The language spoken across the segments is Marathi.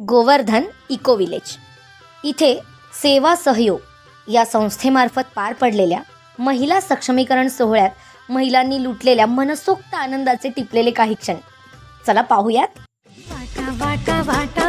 Govardhan eco village. इथे सेवा सहयोग या संस्थेमार्फत पार पडलेल्या महिला सक्षमीकरण सोहळ्यात महिलांनी लुटलेल्या मनसोक्त आनंदाचे टिपलेले काही क्षण. चला पाहूयात. वाटा वाटा वाटा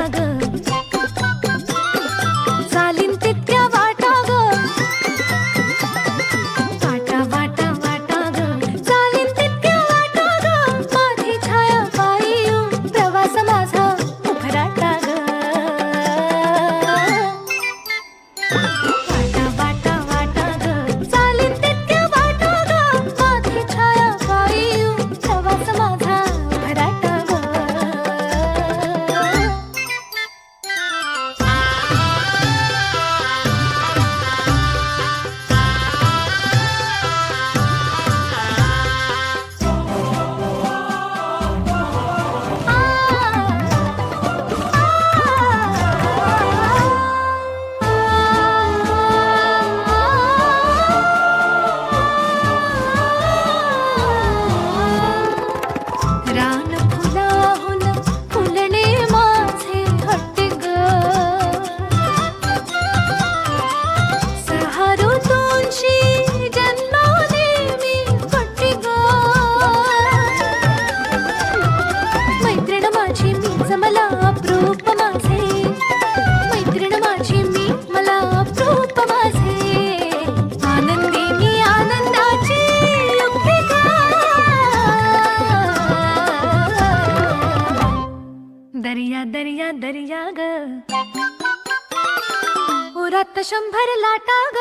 दर्या दर्या दर्या ग. उरात शंभर लाटा ग.